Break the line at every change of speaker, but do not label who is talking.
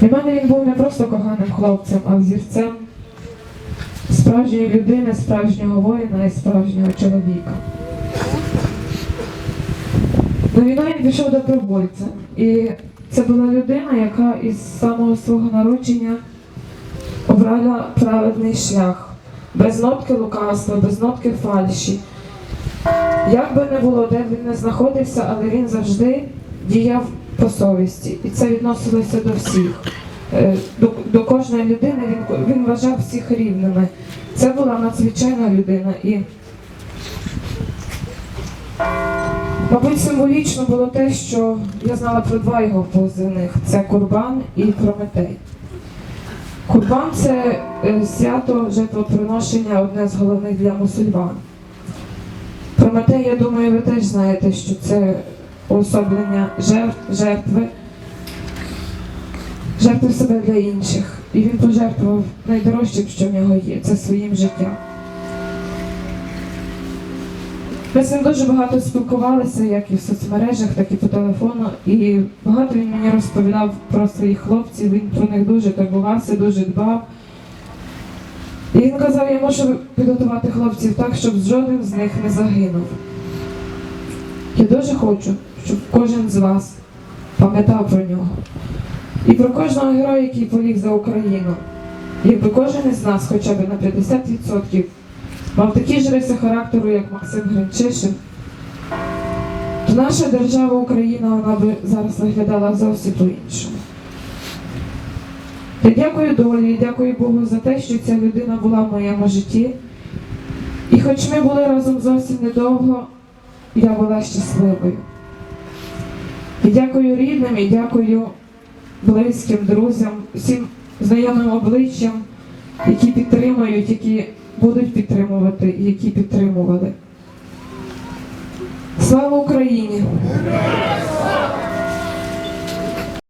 Для мене він був не просто коханим хлопцем, а взірцем справжньої людини, справжнього воїна і справжнього чоловіка. На війну він пішов добровольцем. І це була людина, яка із самого свого народження обрала праведний шлях, без нотки лукавства, без нотки фальші. Як би не було, де б він не знаходився, але він завжди діяв по совісті. І це відносилося до всіх. Е, До, до кожної людини він, він вважав всіх рівними. Це була надзвичайна людина. І, мабуть, символічно було те, що я знала про два його позивних: це Курбан і Прометей. Курбан це е, свято жертвоприношення, одне з головних для мусульман. Прометей, я думаю, ви теж знаєте, що це уособлення жертв, жертви, жертви себе для інших. І він пожертвував найдорожчим, що в нього є, це своїм життям. Ми з ним дуже багато спілкувалися, як і в соцмережах, так і по телефону. І багато він мені розповідав про своїх хлопців, він про них дуже турбувався, дуже дбав. І він казав, я можу підготувати хлопців так, щоб жоден з них не загинув. Я дуже хочу, щоб кожен з вас пам'ятав про нього. І про кожного героя, який поліг за Україну. Якби кожен із нас хоча б на 50% мав такі ж риси характеру, як Максим Гринчишин, то наша держава Україна вона би зараз виглядала зовсім по-іншому. Я дякую долі, дякую Богу за те, що ця людина була в моєму житті. І хоч ми були разом зовсім недовго, я була щасливою. І дякую рідним, і дякую близьким, друзям, всім знайомим обличчям, які підтримують, які будуть підтримувати, які підтримували. Слава Україні!